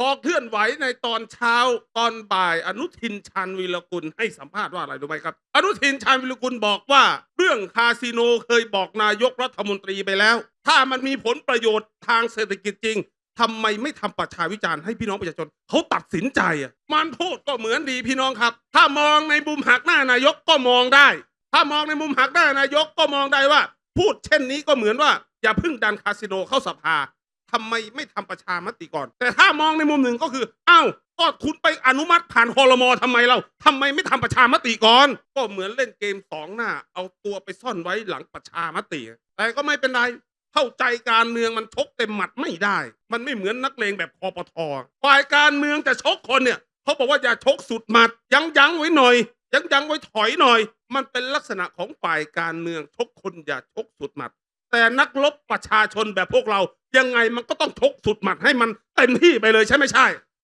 พอเคลื่อนไหวในตอนเช้าตอนบ่าย อนุทินชาญวีรกุลให้สัมภาษณ์ว่าอะไรรู้ไหมครับ อนุทินชาญวีรกุลบอกว่า เรื่องคาสิโนเคยบอกนายกรัฐมนตรีไปแล้ว ถ้ามันมีผลประโยชน์ทางเศรษฐกิจจริงทำไมไม่ทำประชาวิจารณ์ให้พี่น้องประชาชนเขาตัดสินใจอะมันพูดก็เหมือนดีพี่น้องครับ ถ้ามองในมุมหักหน้านายกก็มองได้ ถ้ามองในมุมหักหน้านายกก็มองได้ว่า พูดเช่นนี้ก็เหมือนว่า อย่าพิ่งดันคาสิโนเข้าสภา ทำไมไม่ทำประชามติก่อน แต่ถ้ามองในมุมหนึ่งก็คืออ้าวก็คุณไปอนุมัติผ่านคอรมอทำไมเราทำไมไม่ทำประชามติก่อน ก็เหมือนเล่นเกมสองหน้า เอาตัวไปซ่อนไว้หลังประชามติ แต่ก็ไม่เป็นไรเข้าใจการเมืองมันชกเต็มหมัดไม่ได้ มันไม่เหมือนนักเลงแบบคอปทฝ่ายการเมืองจะชกคนเนี่ยเขาบอกว่าอย่าชกสุดหมัด ยั้งยั้งไว้หน่อย ยั้งยั้งไว้ถอยหน่อย มันเป็นลักษณะของฝ่ายการเมืองชกคนอย่าชกสุดหมัด แต่นักรบประชาชนแบบพวกเรายังไงมันก็ต้องทกสุดหมัดให้มันเต็มที่ไปเลยใช่ไม่ใช่